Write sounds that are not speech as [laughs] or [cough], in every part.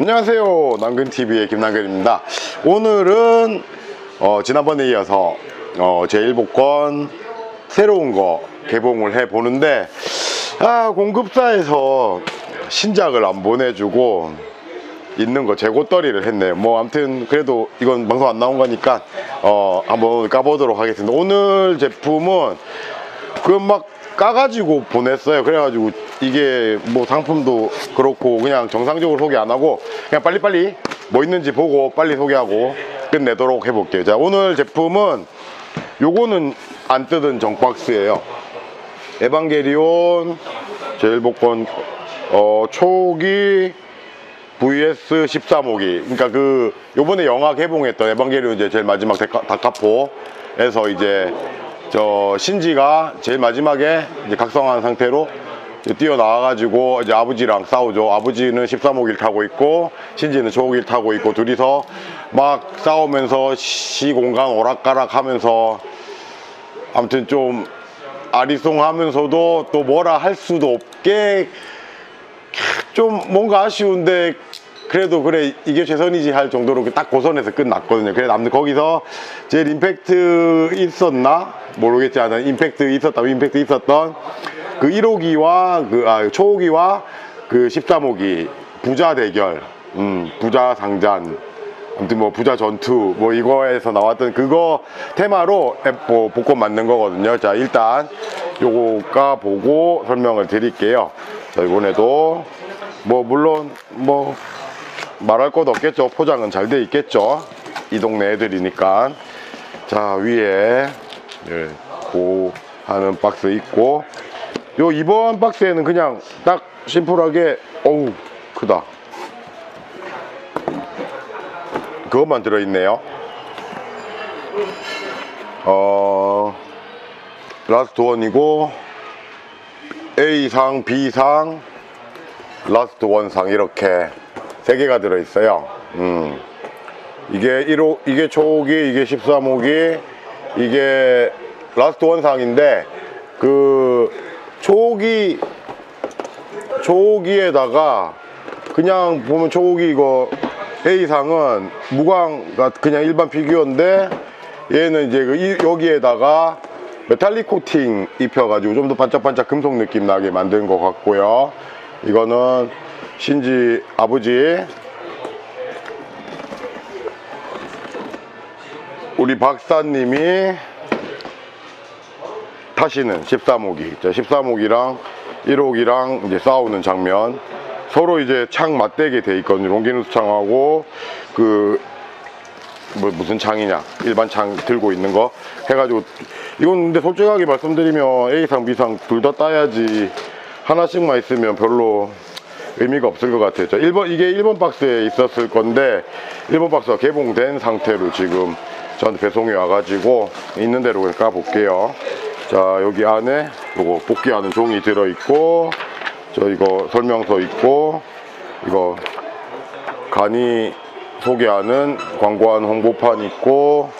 안녕하세요. 남근TV의 김남근입니다. 오늘은 어, 지난번에 이어서 어, 제1복권 새로운 거 개봉을 해 보는데 아, 공급사에서 신작을 안 보내주고 있는 거 재고떨이를 했네요. 뭐 아무튼 그래도 이건 방송 안 나온 거니까 어, 한번 까보도록 하겠습니다. 오늘 제품은 그막 까가지고 보냈어요. 그래가지고 이게 뭐 상품도 그렇고 그냥 정상적으로 소개 안 하고 그냥 빨리빨리 뭐 있는지 보고 빨리 소개하고 끝내도록 해볼게요. 자, 오늘 제품은 요거는 안 뜯은 정박스예요. 에반게리온 제일복권 어, 초기 vs 13호기 그러니까 그 요번에 영화 개봉했던 에반게리온 이제 제일 마지막 다카- 다카포에서 이제 저 신지가 제일 마지막에 이제 각성한 상태로 뛰어나와가지고 이제 아버지랑 싸우죠. 아버지는 13호기를 타고 있고 신지는 초호기를 타고 있고 둘이서 막 싸우면서 시공간 오락가락 하면서 아무튼 좀 아리송하면서도 또 뭐라 할 수도 없게 좀 뭔가 아쉬운데 그래도 그래 이게 최선이지 할 정도로 딱 고선에서 끝났거든요. 그래 남들 거기서 제일 임팩트 있었나 모르겠지만 임팩트 있었다 임팩트 있었던 그 1호기와 그 아, 초호기와 그 13호기 부자 대결, 음, 부자 상잔. 아무튼 뭐 부자 전투 뭐 이거에서 나왔던 그거 테마로 앱뭐 복권 만든 거거든요. 자 일단 요거가 보고 설명을 드릴게요. 자 이번에도 뭐 물론 뭐 말할 것도 없겠죠. 포장은 잘 돼 있겠죠. 이 동네 애들이니까. 자 위에 예, 고 하는 박스 있고 요 이번 박스에는 그냥 딱 심플하게 어우 크다. 그것만 들어있네요. 어, 라스트 원이고, A상, B상, 라스트 원상 이렇게 세 개가 들어있어요. 음. 이게 1호, 이게 초호기, 이게 13호기, 이게 라스트 원상인데, 그, 초호기, 초호기에다가 그냥 보면 초호기 이거 A상은 무광 그냥 일반 피규어인데 얘는 이제 그 이- 여기에다가 메탈릭 코팅 입혀가지고 좀 더 반짝반짝 금속 느낌 나게 만든 것 같고요. 이거는 신지 아버지 우리 박사님이 타시는 13호기, 13호기랑 1호기랑 이제 싸우는 장면. 서로 이제 창 맞대게 돼 있거든요. 롱기누스 창하고 그 뭐, 무슨 창이냐 일반 창 들고 있는 거 해가지고 이건 근데 솔직하게 말씀드리면 A상 B상 둘 다 따야지 하나씩만 있으면 별로 의미가 없을 것 같아요. 자, 1번 이게 1번 박스에 있었을 건데 1번 박스가 개봉된 상태로 지금 저한테 배송이 와가지고 있는 대로 까볼게요. 자 여기 안에 요거 복귀하는 종이 들어있고 저 이거 설명서 있고 이거 간이 소개하는 광고한 홍보판 있고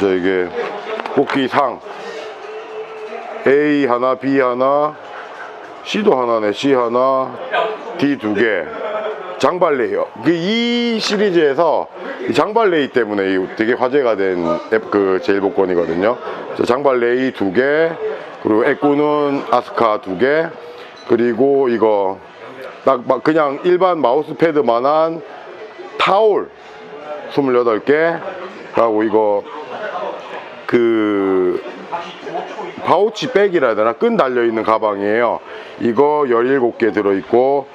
저 이게 뽑기상 A 하나 B 하나 C도 하나네 C 하나 D 두 개 장발레이요. 그이 시리즈에서 이 장발레이 때문에 이 되게 화제가 된 앱 그 제일 복권이거든요. 저 장발레이 두 개, 그리고 애꾸는 아스카 두 개, 그리고 이거 딱막 그냥 일반 마우스패드만한 타올 28개, 하고 이거 그 파우치 백이라 해야 되나? 끈 달려있는 가방이에요. 이거 17개 들어있고,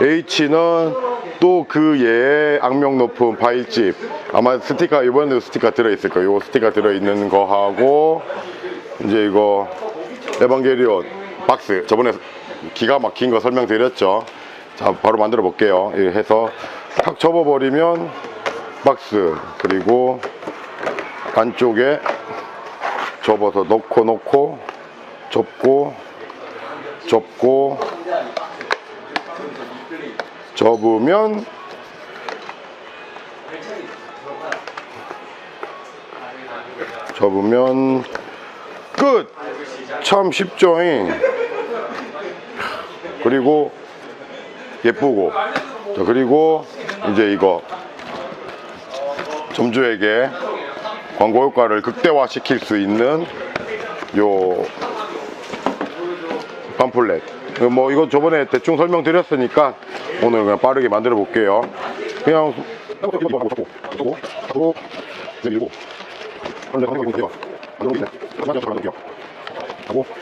H는 또그 얘의 악명 높은 파일집. 아마 스티커, 이번에도 스티커 들어있을 거예요. 요 스티커 들어있는 거 하고, 이제 이거, 에반게리온 박스. 저번에 기가 막힌 거 설명드렸죠. 자, 바로 만들어 볼게요. 해서 탁 접어버리면 박스. 그리고 안쪽에 접어서 넣고 넣고 접고 접고 접으면 접으면 끝! 참 쉽죠잉 그리고 예쁘고. 자, 그리고 이제 이거. 점주에게 광고 효과를 극대화 시킬 수 있는 요 팜플렛 뭐 이거 저번에 대충 설명드렸으니까 오늘 그냥 빠르게 만들어 볼게요 그냥 잡고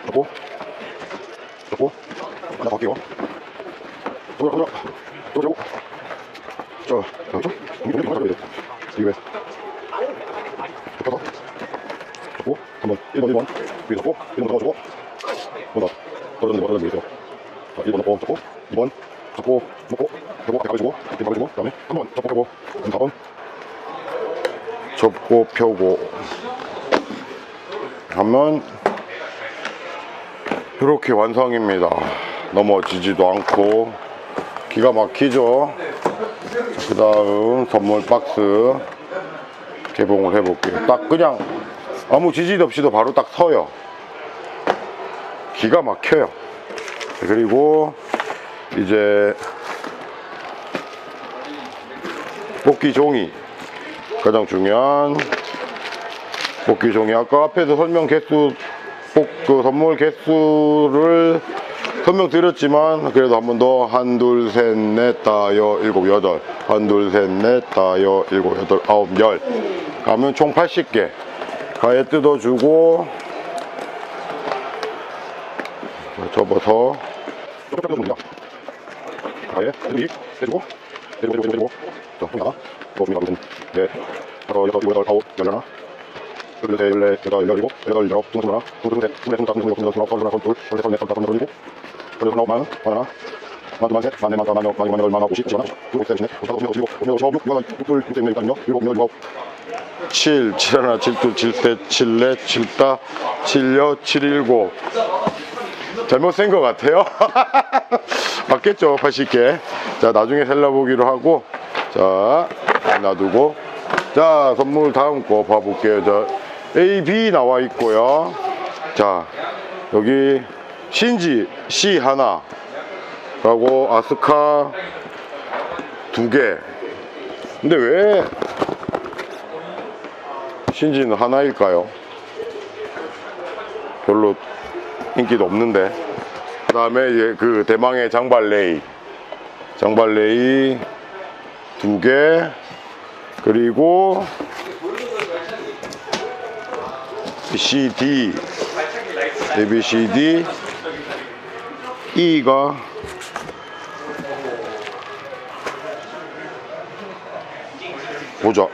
잡고 잡고 하나 갈게요 잡고 잡고 잡고 잡고 자 여기죠 여기 여기 가져야 돼 이거 잡고 잡고 한번 1번 1번 위에 잡고 1번 잡아주고. 한번 더. 떨어지는 거 떨어지는 거 자, 1번 넣고 잡고. 2번 잡고 놓고 잡고 가져주고 이렇게 가져주고. 그다음에 한번 잡고 펴고 그럼 4번. 접고 펴고. 하면 이렇게 완성입니다. 넘어지지도 않고. 기가 막히죠? 그 다음 선물 박스 개봉을 해볼게요. 딱 그냥 아무 지지 없이도 바로 딱 서요. 기가 막혀요. 그리고 이제 뽑기 종이. 가장 중요한 뽑기 종이. 아까 앞에서 설명 개수 뽑, 그 선물 개수를 설명 드렸지만 그래도 한 번 더 한 둘 셋 넷 다여 일곱 여덟. 한 둘 셋 넷 다여 일곱 여덟 아홉 열. 가면 총 80개 가에 뜯어주고 접어서 가에 뜯기 해주고 해주고 해주고 해주고 자 나가 조금 나가 네 바로 여섯 일곱 여덟 아홉 열 하나 열세 열네 여덟 열 일곱 여덟 열아홉 스물 하나 스물 셋 스물 넷 스물 다섯 스물 여섯 스물 여덟 스물 아홉 스물 둘 스물 셋 스물 넷 스물 다섯 여섯 스물 일곱 스물 만만 하나 만, 만, 셋, 만, 네, 만, 사, 만, 여, 만, 이, 만, 여덟, 만, 아홉, 오십, 하나, 일곱, 셋, 넷, 오십, 다섯, 오십, 일곱, 오십, 여덟, 오십, 육십, 육십일, 육둘, 육셋, 육넷, 일곱, 일곱, 일곱, 칠, 칠 하나, 칠 둘, 칠 셋, 칠 넷, 칠 다, 칠여, 칠일곱. 잘못 센 것 같아요. [laughs] 맞겠죠, 80개. 자, 나중에 셀러보기로 하고, 자, 놔두고. 자, 선물 다음 거 봐볼게요. 자, A, B 나와 있고요. 자, 여기 신지 C 하나, 라고 아스카 두 개. 근데 왜 신지는 하나일까요? 별로 인기도 없는데. 그 다음에 이제 그 대망의 장발레이. 장발레이 두 개. 그리고 CD, ABCD, E가 보자.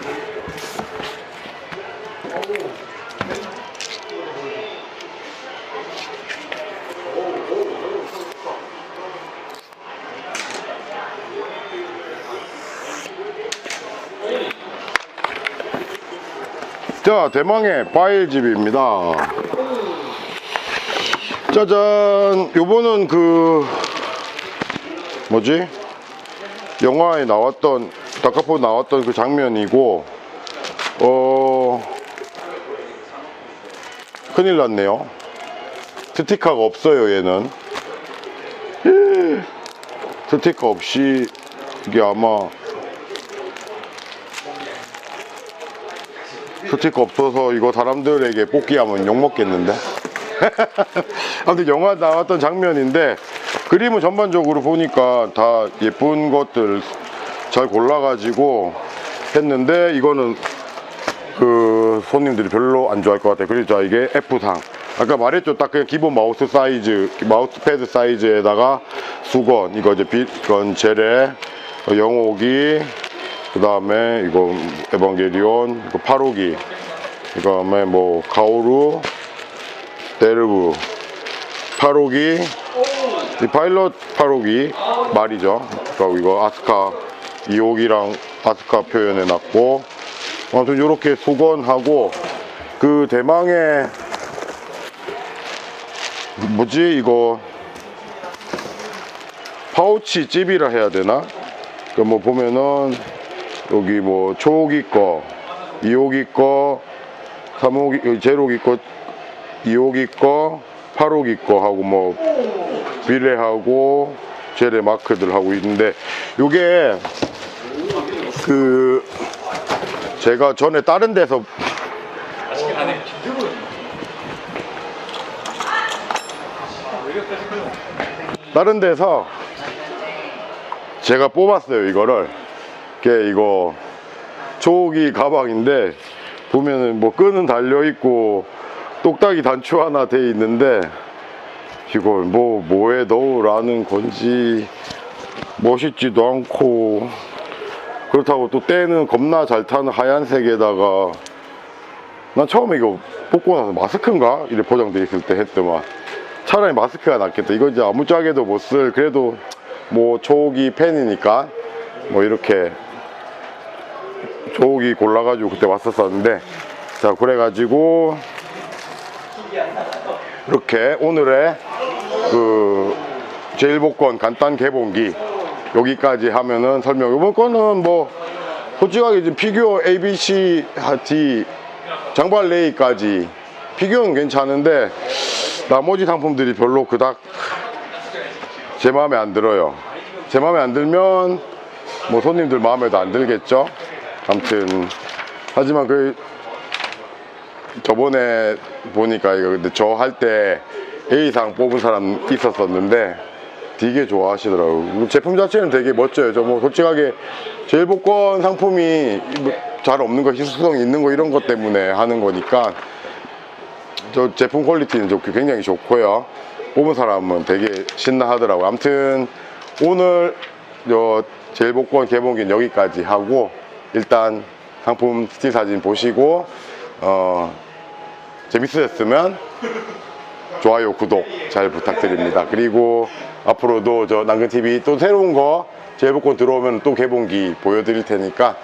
자, 대망의 파일집입니다. 짜잔! 요거는 그, 뭐지? 영화에 나왔던, 다카포 나왔던 그 장면이고, 어, 큰일 났네요. 스티커가 없어요, 얘는. 예. 스티커 없이, 이게 아마, 스티커 없어서 이거 사람들에게 뽑기하면 욕먹겠는데? [laughs] 아무튼 영화 나왔던 장면인데 그림은 전반적으로 보니까 다 예쁜 것들 잘 골라가지고 했는데 이거는 그 손님들이 별로 안 좋아할 것 같아요. 그래서 이게 F상. 아까 말했죠. 딱 그냥 기본 마우스 사이즈, 마우스 패드 사이즈에다가 수건, 이거 이제 빛, 이건 제레, 영옥이, 그 다음에 이거 에반게리온, 이거 파로기, 그 다음에 뭐 가오루, 데르브, 파로기, 이 파일럿 파로기 말이죠. 그리고 이거 아스카 이옥이랑 아스카 표현해 놨고, 아무튼 이렇게 수건하고 그 대망의 뭐지 이거 파우치 찝이라 해야 되나? 그 뭐 보면은 여기 뭐 초기 거, 이호기 거, 삼호기, 제로기 거, 이호기 거, 팔호기 거 하고 뭐 비례하고 제레 마크들 하고 있는데 요게 그 제가 전에 다른 데서 다른 데서 제가 뽑았어요 이거를. 이 게 이거 조기 가방인데 보면은 뭐 끈은 달려 있고 똑딱이 단추 하나 돼 있는데 이걸 뭐 뭐에 넣으라는 건지 멋있지도 않고 그렇다고 또 때는 겁나 잘 타는 하얀색에다가 난 처음에 이거 뽑고 나서 마스크인가? 이래 포장돼 있을 때 했더만. 차라리 마스크가 낫겠다. 이거 이제 아무짝에도 못 쓸. 그래도 뭐 초기 팬이니까 뭐 이렇게 초기 골라가지고 그때 왔었었는데 자 그래가지고 이렇게 오늘의 그 제일복권 간단 개봉기 여기까지 하면은 설명 이번 거는 뭐 솔직하게 지금 피규어 ABC D 장발 레이까지 피규어는 괜찮은데 나머지 상품들이 별로 그닥 제 마음에 안 들어요. 제 마음에 안 들면 뭐 손님들 마음에도 안 들겠죠 아무튼 하지만 그 저번에 보니까 이거 근데 저 할 때 A상 뽑은 사람 있었었는데 되게 좋아하시더라고요. 제품 자체는 되게 멋져요. 저 뭐 솔직하게 제일복권 상품이 뭐잘 없는 거 희소성 있는 거 이런 것 때문에 하는 거니까 저 제품 퀄리티는 좋고 굉장히 좋고요. 뽑은 사람은 되게 신나하더라고요. 아무튼 오늘 저 제일복권 개봉기는 여기까지 하고 일단 상품 스틸 사진 보시고 어 재밌으셨으면 좋아요, 구독 잘 부탁드립니다. 그리고 앞으로도 저 남근TV 또 새로운 거 제일복권 들어오면 또 개봉기 보여드릴 테니까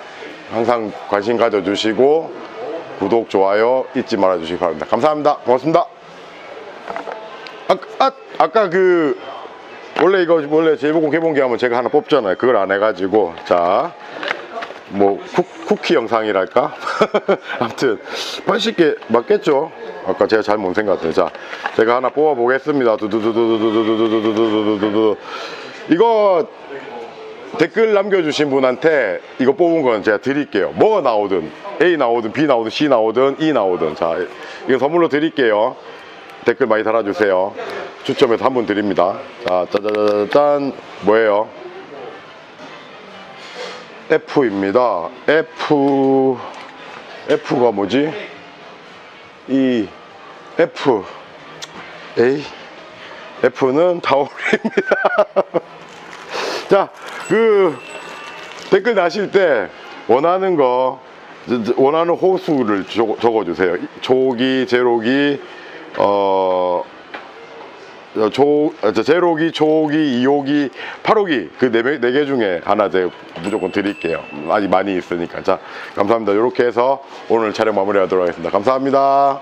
항상 관심 가져주시고 구독, 좋아요 잊지 말아 주시기 바랍니다. 감사합니다. 고맙습니다. 아, 아, 아까 그 원래 이거 원래 제일복권 개봉기 하면 제가 하나 뽑잖아요. 그걸 안 해가지고 자. 뭐 쿠, 키 영상이랄까? [laughs] 아무튼 80개 맞겠죠? 아까 제가 잘 못 생각했어요. 자, 제가 하나 뽑아 보겠습니다. 두두두두두두두두두두두두두두. 이거 댓글 남겨주신 분한테 이거 뽑은 건 제가 드릴게요. 뭐가 나오든 A 나오든 B 나오든 C 나오든 E 나오든 자, 이거 선물로 드릴게요. 댓글 많이 달아주세요. 추첨해서 한 분 드립니다. 자, 짜자자잔 뭐예요? F입니다. F F가 뭐지? 이 F A F는 다올입니다. [laughs] 자, 그 댓글 다실 때 원하는 거 원하는 호수를 적- 적어주세요. 조기, 제로기, 어. 조, 아, 저 제로기, 초기, 이호기, 팔호기 그 네 개 중에 하나 제가 무조건 드릴게요. 많이 많이 있으니까. 자, 감사합니다. 이렇게 해서 오늘 촬영 마무리하도록 하겠습니다. 감사합니다.